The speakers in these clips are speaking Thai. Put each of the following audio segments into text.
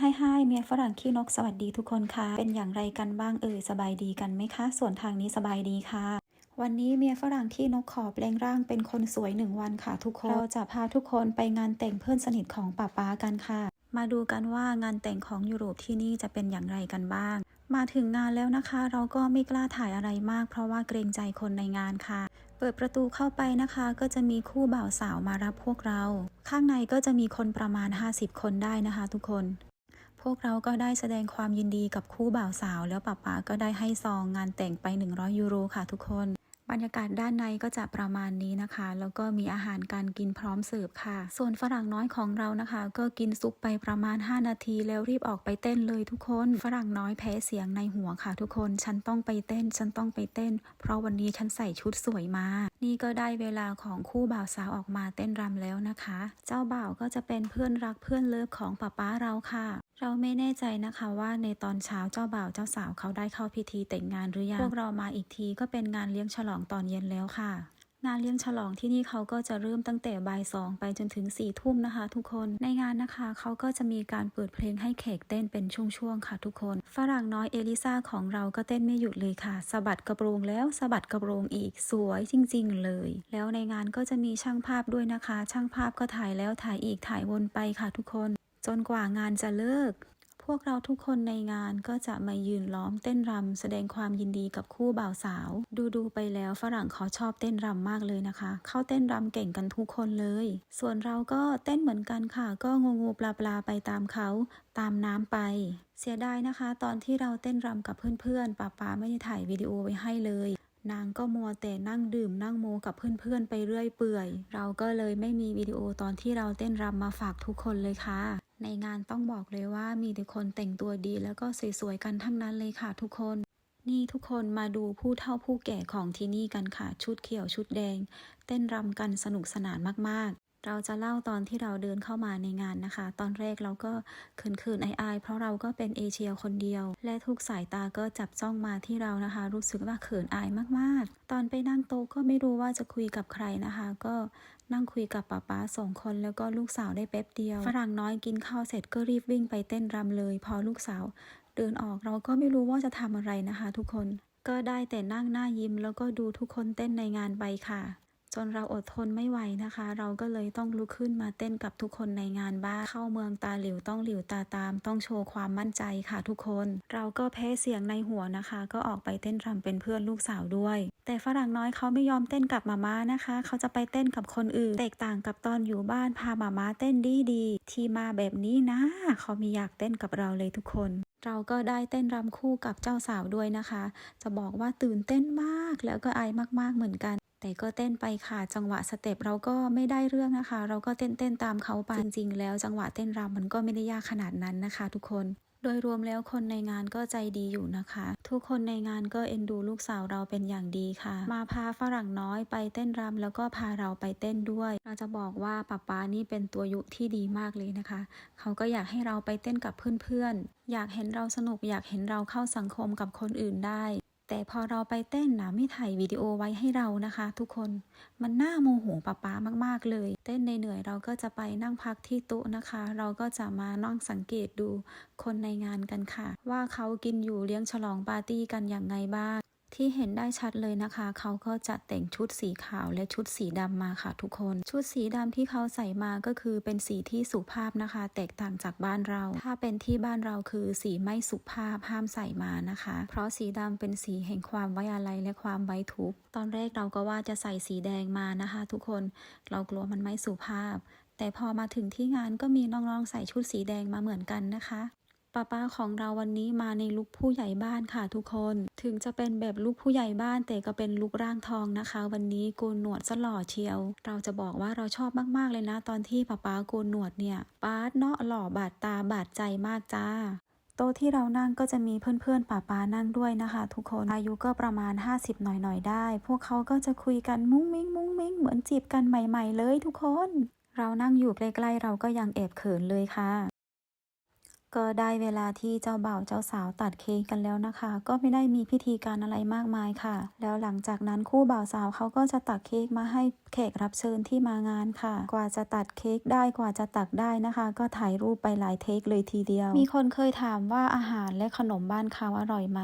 ไฮไฮเมียฝรั่งขี้นกสวัสดีทุกคนค่ะ เป็นอย่างไรกันบ้างเอ่ยสบายดีกันไหมคะ ส่วนทางนี้สบายดีค่ะ วันนี้เมียฝรั่งที่นกขอบแปลงร่างเป็นคนสวยหนึ่งวันค่ะทุกคน เราจะพาทุกคนไปงานแต่งเพื่อนสนิทของป้าป๊ากันค่ะ มาดูกันว่างานแต่งของยุโรปที่นี่จะเป็นอย่างไรกันบ้าง มาถึงงานแล้วนะคะ เราก็ไม่กล้าถ่ายอะไรมาก เพราะว่าเกรงใจคนในงานค่ะเปิดประตูเข้าไปนะคะ ก็จะมีคู่บ่าวสาวมารับพวกเรา ข้างในก็จะมีคนประมาณ 50 คนได้นะคะทุกคน พวกเราก็ได้แสดงความยินดีกับคู่บ่าวสาว แล้วป๊าป๊าก็ได้ให้ซองงานแต่งไป 100 ยูโรค่ะทุกคน บรรยากาศด้านในก็จะประมาณนี้นะคะ แล้วก็มีอาหารการกินพร้อมเสิร์ฟค่ะ ส่วนฝรั่งน้อยของเรานะคะ ก็กินซุปไปประมาณ 5 นาที แล้วรีบออกไปเต้นเลยทุกคน ฝรั่งน้อยแพ้เสียงในหัวค่ะ ทุกคน ฉันต้องไปเต้น ฉันต้องไปเต้น เพราะวันนี้ฉันใส่ชุดสวยมานี่ก็ได้เวลาของคู่บ่าวสาวออกมาเต้นรำแล้วนะคะ เจ้าบ่าวก็จะเป็นเพื่อนรักเพื่อนเลิฟของป๊าป๊าเราค่ะ เราไม่แน่ใจนะคะว่าในตอนเช้าเจ้าบ่าวเจ้าสาวเขาได้เข้าพิธีแต่งงานหรือยังพวกเรามาอีกทีก็เป็นงานเลี้ยงฉลองตอนเย็นแล้วค่ะงานเลี้ยงฉลองที่นี่เขาก็จะเริ่มตั้งแต่บ่ายสองไปจนถึง4ี่ทุ่มนะคะ ทุกคนในงานนะคะเขาก็จะมีการเปิดเพลงให้แขกเต้นเป็นช่วงๆค่ะทุกคน ฝรั่งน้อยเอลิซาของเราก็เต้นไม่หยุดเลยค่ะสะบัดกระโปรงแล้วสะบัดกระโปรงอีกสวยจริง ๆ เลย แล้วในงานก็จะมีช่างภาพด้วยนะคะ ช่างภาพก็ถ่ายแล้วถ่ายอีกถ่ายวนไปค่ะทุกคน จนกว่างานจะเลิก พวกเราทุกคนในงานก็จะมายืนล้อมเต้นรำแสดงความยินดีกับคู่บ่าวสาว ดูดูๆไปแล้วฝรั่งเขาชอบเต้นรำมากเลยนะคะ เขาเต้นรำเก่งกันทุกคนเลย ส่วนเราก็เต้นเหมือนกันค่ะ ก็งูงูปลาปลาไปตามเขา ตามน้ำไป เสียดายนะคะ ตอนที่เราเต้นรำกับเพื่อนๆป้าป๊าไม่ได้ถ่ายวิดีโอไว้ให้เลยนางก็มัวแต่นั่งดื่มนั่งโมกับเพื่อนๆไปเรื่อยเปื่อย เราก็เลยไม่มีวิดีโอตอนที่เราเต้นรำมาฝากทุกคนเลยค่ะ ในงานต้องบอกเลยว่ามีแต่คนแต่งตัวดีแล้วก็สวยๆกันทั้งนั้นเลยค่ะทุกคน นี่ทุกคนมาดูผู้เฒ่าผู้แก่ของที่นี่กันค่ะ ชุดเขียวชุดแดง เต้นรำกันสนุกสนานมากๆเราจะเล่าตอนที่เราเดินเข้ามาในงานนะคะ ตอนแรกเราก็เขินๆอายๆเพราะเราก็เป็นเอเชียคนเดียว และทุกสายตาก็จับจ้องมาที่เรานะคะ รู้สึกว่าเขินอายมากๆ ตอนไปนั่งโต๊ะก็ไม่รู้ว่าจะคุยกับใครนะคะ ก็ นั่งคุยกับป๊าป๊าสองคนแล้วก็ลูกสาวได้แป๊บเดียว ฝรั่งน้อยกินข้าวเสร็จก็รีบวิ่งไปเต้นรำเลย พอลูกสาว เดินออกเราก็ไม่รู้ว่าจะทำอะไรนะคะ ทุกคน ก็ได้แต่นั่งหน้ายิ้มแล้วก็ดูทุกคนเต้นในงานไปค่ะ จนเราอดทนไม่ไหวนะคะ เราก็เลยต้องลุกขึ้นมาเต้นกับทุกคนในงานบ้างเข้าเมืองตาหลิวต้องหลิวตาตาม ต้องโชว์ความมั่นใจค่ะทุกคน เราก็แพ้เสียงในหัวนะคะ ก็ออกไปเต้นรำเป็นเพื่อนลูกสาวด้วย แต่ฝรั่งน้อยเขาไม่ยอมเต้นกับมาม่านะคะ เขาจะไปเต้นกับคนอื่น แตกต่างกับตอนอยู่บ้านพามาม่าเต้นดีดีที่มาแบบนี้นะเขามีอยากเต้นกับเราเลยทุกคนเราก็ได้เต้นรำคู่กับเจ้าสาวด้วยนะคะ จะบอกว่าตื่นเต้นมากแล้วก็อายมากๆเหมือนกัน แต่ก็เต้นไปค่ะจังหวะสเต็ปเราก็ไม่ได้เรื่องนะคะ เราก็เต้นเต้นๆตามเขาไปจริง ๆ แล้วจังหวะเต้นรำมันก็ไม่ได้ยากขนาดนั้นนะคะ ทุกคน โดยรวมแล้วคนในงานก็ใจดีอยู่นะคะ ทุกคนในงานก็เอ็นดูลูกสาวเราเป็นอย่างดีค่ะ มาพาฝรั่งน้อยไปเต้นรำแล้วก็พาเราไปเต้นด้วย เราจะบอกว่าป๊าป๊านี่เป็นตัวยุที่ดีมากเลยนะคะ เขาก็อยากให้เราไปเต้นกับเพื่อนๆอยากเห็นเราสนุกอยากเห็นเราเข้าสังคมกับคนอื่นได้ แต่พอเราไปเต้นนะไม่ถ่ายวิดีโอไว้ให้เรานะคะ ทุกคนมันน่าโมโหป๊าป๊ามากๆเลย เต้นเหนื่อยเราก็จะไปนั่งพักที่โต๊ะนะคะ เราก็จะมานั่งสังเกตดูคนในงานกันค่ะ ว่าเขากินอยู่เลี้ยงฉลองปาร์ตี้กันอย่างไงบ้าง ที่เห็นได้ชัดเลยนะคะ เขาก็จะแต่งชุดสีขาวและชุดสีดำมาค่ะทุกคน ชุดสีดำที่เขาใส่มาก็คือเป็นสีที่สุภาพนะคะ แตกต่างจากบ้านเรา ถ้าเป็นที่บ้านเราคือสีไม่สุภาพห้ามใส่มานะคะ เพราะสีดำเป็นสีแห่งความไว้อาลัยและความไว้ทุกข์ตอนแรกเราก็ว่าจะใส่สีแดงมานะคะ ทุกคนเรากลัวมันไม่สุภาพ แต่พอมาถึงที่งานก็มีน้องๆใส่ชุดสีแดงมาเหมือนกันนะคะ ป้าป้าของเราวันนี้มาในลุคผู้ใหญ่บ้านค่ะทุกคน ถึงจะเป็นแบบลุคผู้ใหญ่บ้านแต่ก็เป็นลุคร่างทองนะคะ วันนี้โกนหนวดซะหล่อเชียว เราจะบอกว่าเราชอบมากๆเลยนะ ตอนที่ป้าป้าโกนหนวดเนี่ยป้าเนาะหล่อบาดตาบาดใจมากจ้าโต๊ะที่เรานั่งก็จะมีเพื่อนๆป้าป้านั่งด้วยนะคะ ทุกคนอายุก็ประมาณ 50 หน่อยๆได้ พวกเขาก็จะคุยกันมุ้งมิ้งมุ้งมิ้งเหมือนจีบกันใหม่ ๆ เลยทุกคน เรานั่งอยู่ใกล้ๆเราก็ยังแอบเขินเลยค่ะ ก็ได้เวลาที่เจ้าบ่าวเจ้าสาวตัดเค้กกันแล้วนะคะ ก็ไม่ได้มีพิธีการอะไรมากมายค่ะ แล้วหลังจากนั้นคู่บ่าวสาวเขาก็จะตักเค้กมาให้แขกรับเชิญที่มางานค่ะ กว่าจะตัดเค้กได้กว่าจะตักได้นะคะ ก็ถ่ายรูปไปหลายเทคเลยทีเดียว มีคนเคยถามว่าอาหารและขนมบ้านเขาอร่อยไหม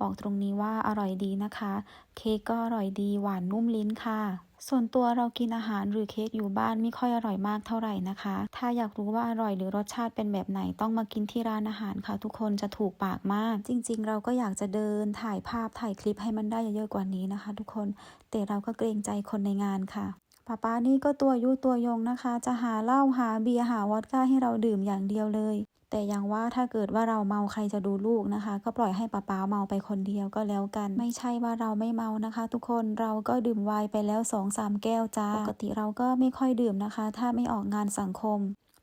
บอกตรงนี้ว่าอร่อยดีนะคะ เค้กก็อร่อยดีหวานนุ่มลิ้นค่ะ ส่วนตัวเรากินอาหารหรือเค้กอยู่บ้านไม่ค่อยอร่อยมากเท่าไหร่นะคะ ถ้าอยากรู้ว่าอร่อยหรือรสชาติเป็นแบบไหนต้องมากินที่ร้านอาหารค่ะ ทุกคนจะถูกปากมาก จริง ๆ เราก็อยากจะเดินถ่ายภาพถ่ายคลิปให้มันได้เยอะๆกว่านี้นะคะ ทุกคนแต่เราก็เกรงใจคนในงานค่ะป้าป้านี่ก็ตัวยุตัวยงนะคะ จะหาเหล้าหาเบียร์หาวอดก้าให้เราดื่มอย่างเดียวเลย แต่ยังว่าถ้าเกิดว่าเราเมาใครจะดูลูกนะคะ ก็ปล่อยให้ป้าป้าเมาไปคนเดียวก็แล้วกัน ไม่ใช่ว่าเราไม่เมานะคะ ทุกคนเราก็ดื่มไวน์ไปแล้ว2อสามแก้วจ้าปกติเราก็ไม่ค่อยดื่มนะคะ ถ้าไม่ออกงานสังคม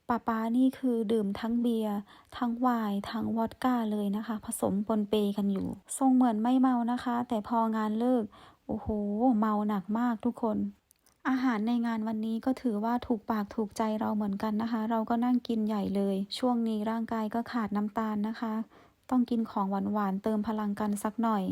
ป้าป้านี่คือดื่มทั้งเบียร์ทั้งไวน์ทั้งวอดก้าเลยนะคะ ผสมปนเปกันอยู่ ทรงเหมือนไม่เมานะคะ แต่พองานเลิก โอ้โห เมาหนักมากทุกคน อาหารในงานวันนี้ก็ถือว่าถูกปากถูกใจเราเหมือนกันนะคะ เราก็นั่งกินใหญ่เลย ช่วงนี้ร่างกายก็ขาดน้ำตาลนะคะ ต้องกินของหวานๆเติมพลังกันสักหน่อย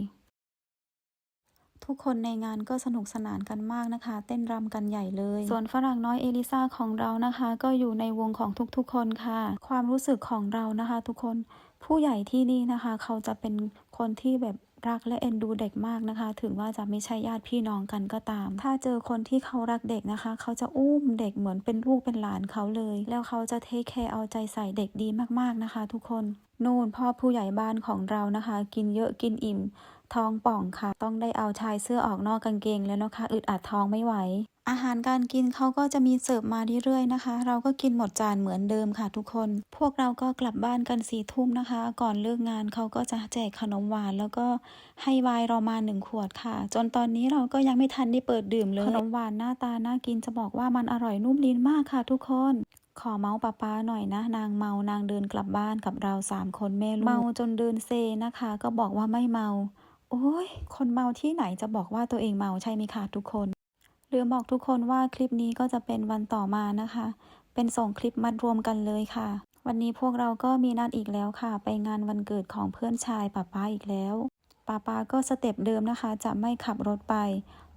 ทุกคนในงานก็สนุกสนานกันมากนะคะ เต้นรำกันใหญ่เลย ส่วนฝรั่งน้อยเอลิซาของเรานะคะ ก็อยู่ในวงของทุกๆ คนค่ะ ความรู้สึกของเรานะคะ ทุกคนผู้ใหญ่ที่นี่นะคะ เขาจะเป็นคนที่แบบ รักและเอ็นดูเด็กมากนะคะ ถึงว่าจะไม่ใช่ญาติพี่น้องกันก็ตาม ถ้าเจอคนที่เขารักเด็กนะคะ เขาจะอุ้มเด็กเหมือนเป็นลูกเป็นหลานเขาเลย แล้วเขาจะเทคแคร์เอาใจใส่เด็กดีมากๆนะคะ ทุกคนนู่นพ่อผู้ใหญ่บ้านของเรานะคะ กินเยอะกินอิ่ม ท้องป่องค่ะ ต้องได้เอาชายเสื้อออกนอกกางเกงแล้วนะคะ อึดอัดท้องไม่ไหว อาหารการกินเขาก็จะมีเสิร์ฟมาเรื่อยๆนะคะ เราก็กินหมดจานเหมือนเดิมค่ะทุกคน พวกเราก็กลับบ้านกันสี่ทุ่มนะคะ ก่อนเลิกงานเขาก็จะแจกขนมหวาน แล้วก็ให้วน์เรามาหนึ่งขวดค่ะ จนตอนนี้เราก็ยังไม่ทันได้เปิดดื่มเลยขนมหวานหน้าตาน่ากินจะบอกว่ามันอร่อยนุ่มลิ้นมากค่ะ ทุกคนขอเมาส์ป้าป้าหน่อยนะ นางเมานางเดินกลับบ้านกับเราสามคนแม่ลูกเมาจนเดินเซนะคะ ก็บอกว่าไม่เมา โอ้ยคนเมาที่ไหนจะบอกว่าตัวเองเมาใช่ไหมคะทุกคน ลืมบอกทุกคนว่าคลิปนี้ก็จะเป็นวันต่อมานะคะ เป็นส่งคลิปมัดรวมกันเลยค่ะ วันนี้พวกเราก็มีนัดอีกแล้วค่ะ ไปงานวันเกิดของเพื่อนชายป้าป้าอีกแล้วป้าป้าก็สเต็ปเดิมนะคะ จะไม่ขับรถไป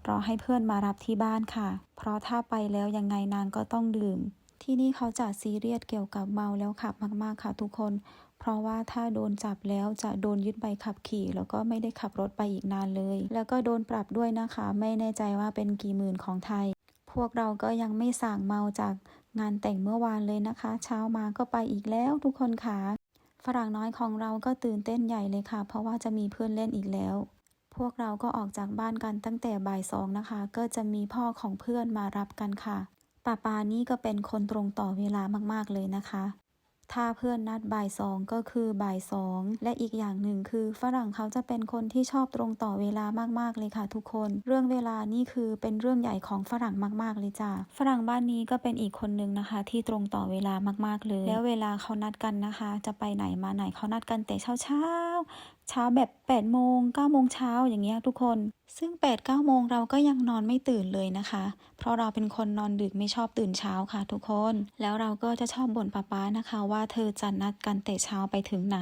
รอให้เพื่อนมารับที่บ้านค่ะ เพราะถ้าไปแล้วยังไงนางก็ต้องดื่ม ที่นี่เขาจะซีเรียสเกี่ยวกับเมาแล้วขับมากๆค่ะทุกคน เพราะว่าถ้าโดนจับแล้วจะโดนยึดใบขับขี่ แล้วก็ไม่ได้ขับรถไปอีกนานเลย แล้วก็โดนปรับด้วยนะคะ ไม่แน่ใจว่าเป็นกี่หมื่นของไทย พวกเราก็ยังไม่สั่งเมาจากงานแต่งเมื่อวานเลยนะคะ เช้ามาก็ไปอีกแล้วทุกคนค่ะฝรั่งน้อยของเราก็ตื่นเต้นใหญ่เลยค่ะ เพราะว่าจะมีเพื่อนเล่นอีกแล้ว พวกเราก็ออกจากบ้านกันตั้งแต่บ่ายสองนะคะ ก็จะมีพ่อของเพื่อนมารับกันค่ะป้าปานี่ก็เป็นคนตรงต่อเวลามากๆเลยนะคะ ถ้าเพื่อนนัดบ่ายสองก็คือบ่ายสองและอีกอย่างหนึ่งคือ ฝรั่งเขาจะเป็นคนที่ชอบตรงต่อเวลามากๆเลยค่ะทุกคน เรื่องเวลานี่คือเป็นเรื่องใหญ่ของฝรั่งมากๆเลยจ้ะฝรั่งบ้านนี้ก็เป็นอีกคนนึงนะคะ ที่ตรงต่อเวลามากๆเลย แล้วเวลาเขานัดกันนะคะ จะไปไหนมาไหนเขานัดกันแต่เช้าเช้าเช้าแบบ8ปดโมงเก้าโมงเช้าอย่างเงี้ยทุกคน ซึ่ง8ปดเก้าโมงเราก็ยังนอนไม่ตื่นเลยนะคะ เพราะเราเป็นคนนอนดึกไม่ชอบตื่นเช้าค่ะทุกคน แล้วเราก็จะชอบบ่นป้าป้านะคะ ว่าเธอจะนัดกันแต่เช้าไปถึงไหน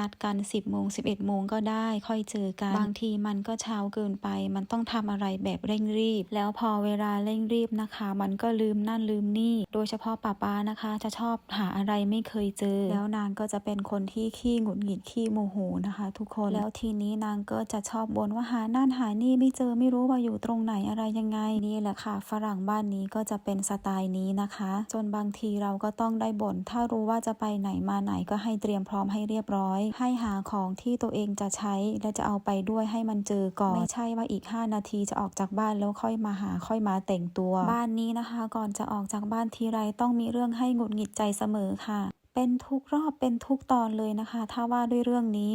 นัดกัน 10โมง11 โมงก็ได้ ค่อยเจอกัน บางทีมันก็เช้าเกินไป มันต้องทำอะไรแบบเร่งรีบ แล้วพอเวลาเร่งรีบนะคะ มันก็ลืมนั่นลืมนี่ โดยเฉพาะป้าป้านะคะ จะชอบหาอะไรไม่เคยเจอ แล้วนางก็จะเป็นคนที่ขี้หงุดหงิดขี้โมโหนะคะ ทุกคน แล้วทีนี้นางก็จะชอบบ่นว่าหานั่นหานี่ไม่เจอไม่รู้ว่าอยู่ตรงไหนอะไรยังไงนี่แหละค่ะ ฝรั่งบ้านนี้ก็จะเป็นสไตล์นี้นะคะ จนบางทีเราก็ต้องได้บ่นถ้ารู้ว่าจะไปไหนมาไหนก็ให้เตรียมพร้อมให้เรียบร้อย ให้หาของที่ตัวเองจะใช้และจะเอาไปด้วยให้มันเจอก่อนไม่ใช่ว่าอีก 5 นาทีจะออกจากบ้านแล้วค่อยมาหาค่อยมาแต่งตัว บ้านนี้นะคะ ก่อนจะออกจากบ้านทีไรต้องมีเรื่องให้หงุดหงิดใจเสมอค่ะเป็นทุกรอบเป็นทุกตอนเลยนะคะ ถ้าว่าด้วยเรื่องนี้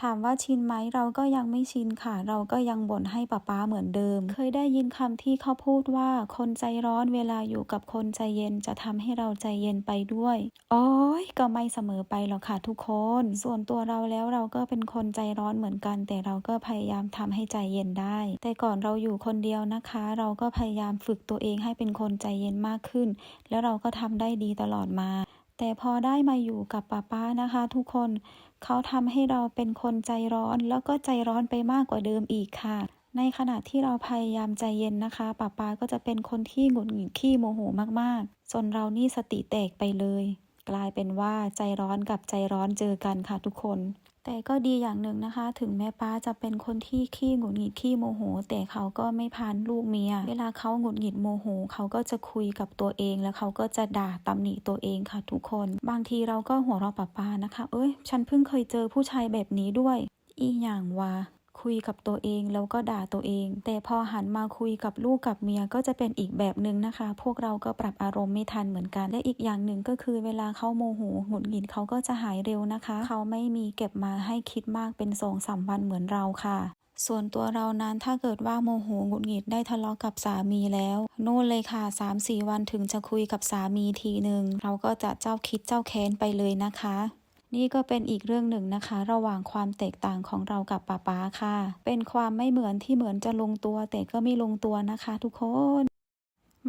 ถามว่าชินไหมเราก็ยังไม่ชินค่ะ เราก็ยังบ่นให้ป้าป้าเหมือนเดิม เคยได้ยินคำที่เขาพูดว่าคนใจร้อนเวลาอยู่กับคนใจเย็นจะทำให้เราใจเย็นไปด้วยโอ้ยก็ไม่เสมอไปหรอกค่ะทุกคน ส่วนตัวเราแล้วเราก็เป็นคนใจร้อนเหมือนกัน แต่เราก็พยายามทำให้ใจเย็นได้ แต่ก่อนเราอยู่คนเดียวนะคะ เราก็พยายามฝึกตัวเองให้เป็นคนใจเย็นมากขึ้น แล้วเราก็ทำได้ดีตลอดมา แต่พอได้มาอยู่กับป้าป๊านะคะ ทุกคนเขาทำให้เราเป็นคนใจร้อน แล้วก็ใจร้อนไปมากกว่าเดิมอีกค่ะ ในขณะที่เราพยายามใจเย็นนะคะป้าป๊าก็จะเป็นคนที่หงุดหงิดขี้โมโหมากๆจนเรานี่สติแตกไปเลย กลายเป็นว่าใจร้อนกับใจร้อนเจอกันค่ะทุกคน แต่ก็ดีอย่างหนึ่งนะคะ ถึงแม่ป้าจะเป็นคนที่ขี้หงุดหงิดขี้โมโห แต่เขาก็ไม่พานลูกเมีย เวลาเขาหงุดหงิดโมโห เขาก็จะคุยกับตัวเอง แล้วเขาก็จะด่าตำหนิตัวเองค่ะทุกคน บางทีเราก็หัวเราะป้าป้านะคะ เอ้ย ฉันเพิ่งเคยเจอผู้ชายแบบนี้ด้วย อีอย่างว่า คุยกับตัวเองแล้วก็ด่าตัวเอง แต่พอหันมาคุยกับลูกกับเมียก็จะเป็นอีกแบบหนึ่งนะคะ พวกเราก็ปรับอารมณ์ไม่ทันเหมือนกัน และอีกอย่างหนึ่งก็คือเวลาเขาโมโหหงุดหงิดเขาก็จะหายเร็วนะคะ เขาไม่มีเก็บมาให้คิดมากเป็นสองสามวันเหมือนเราค่ะส่วนตัวเรานั้นถ้าเกิดว่าโมโหหงุดหงิดได้ทะเลาะกับสามีแล้วนู่นเลยค่ะ 3-4 วันถึงจะคุยกับสามีทีหนึ่งเราก็จะเจ้าคิดเจ้าแค้นไปเลยนะคะ นี่ก็เป็นอีกเรื่องหนึ่งนะคะ ระหว่างความแตกต่างของเรากับป๊าป๊าค่ะ เป็นความไม่เหมือนที่เหมือนจะลงตัว แต่ก็ไม่ลงตัวนะคะ ทุกคน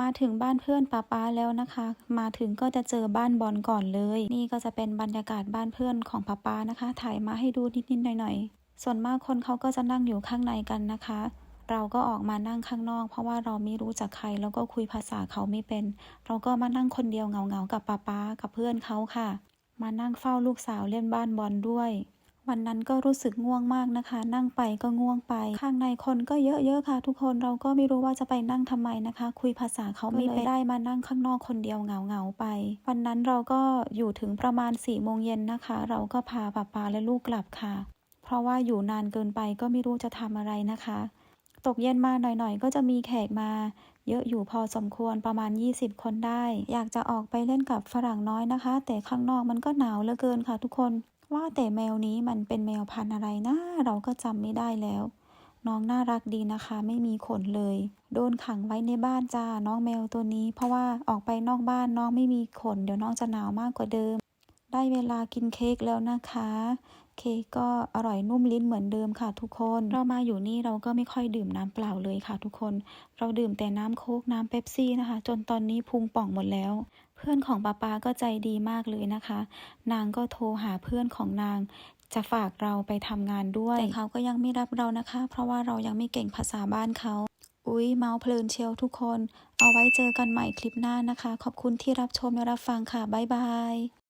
มาถึงบ้านเพื่อนป๊าป๊าแล้วนะคะ มาถึงก็จะเจอบ้านบอลก่อนเลย นี่ก็จะเป็นบรรยากาศบ้านเพื่อนของป๊าป๊านะคะ ถ่ายมาให้ดูนิดๆหน่อยๆ ส่วนมากคนเขาก็จะนั่งอยู่ข้างในกันนะคะเราก็ออกมานั่งข้างนอก เพราะว่าเราไม่รู้จักใครแล้วก็คุยภาษาเขาไม่เป็น เราก็มานั่งคนเดียวเงาๆกับป๊าป๊ากับเพื่อนเขาค่ะ มานั่งเฝ้าลูกสาวเล่นบ้านบอลด้วย วันนั้นก็รู้สึกง่วงมากนะคะ นั่งไปก็ง่วงไป ข้างในคนก็เยอะๆค่ะ ทุกคนเราก็ไม่รู้ว่าจะไปนั่งทำไมนะคะ คุยภาษาเขาไม่เป็นได้มานั่งข้างนอกคนเดียวเหงาๆไป วันนั้นเราก็อยู่ถึงประมาณ4ี่โมงเย็นนะคะ เราก็พาป้าปาและลูกกลับค่ะ เพราะว่าอยู่นานเกินไปก็ไม่รู้จะทำอะไรนะคะ ตกเย็นมาหน่อยๆ ก็จะมีแขกมา เยอะอยู่พอสมควรประมาณ 20 คนได้ อยากจะออกไปเล่นกับฝรั่งน้อยนะคะ แต่ข้างนอกมันก็หนาวเหลือเกินค่ะทุกคน ว่าแต่แมวนี้มันเป็นแมวพันธุ์อะไรนะ เราก็จำไม่ได้แล้ว น้องน่ารักดีนะคะ ไม่มีขนเลย โดนขังไว้ในบ้านจ้า น้องแมวตัวนี้ เพราะว่าออกไปนอกบ้านน้องไม่มีขน เดี๋ยวน้องจะหนาวมากกว่าเดิม ได้เวลากินเค้กแล้วนะคะ เค้กก็อร่อยนุ่มลิ้นเหมือนเดิมค่ะทุกคน เรามาอยู่นี่เราก็ไม่ค่อยดื่มน้ำเปล่าเลยค่ะทุกคน เราดื่มแต่น้ำโค้กน้ำเป๊ปซี่นะคะ จนตอนนี้พุงป่องหมดแล้ว เพื่อนของป้าปาก็ใจดีมากเลยนะคะ นางก็โทรหาเพื่อนของนางจะฝากเราไปทำงานด้วย แต่เขาก็ยังไม่รับเรานะคะ เพราะว่าเรายังไม่เก่งภาษาบ้านเขา อุ๊ย เมาเพลินเชียวทุกคน เอาไว้เจอกันใหม่คลิปหน้านะคะ ขอบคุณที่รับชมและรับฟังค่ะ บ๊ายบาย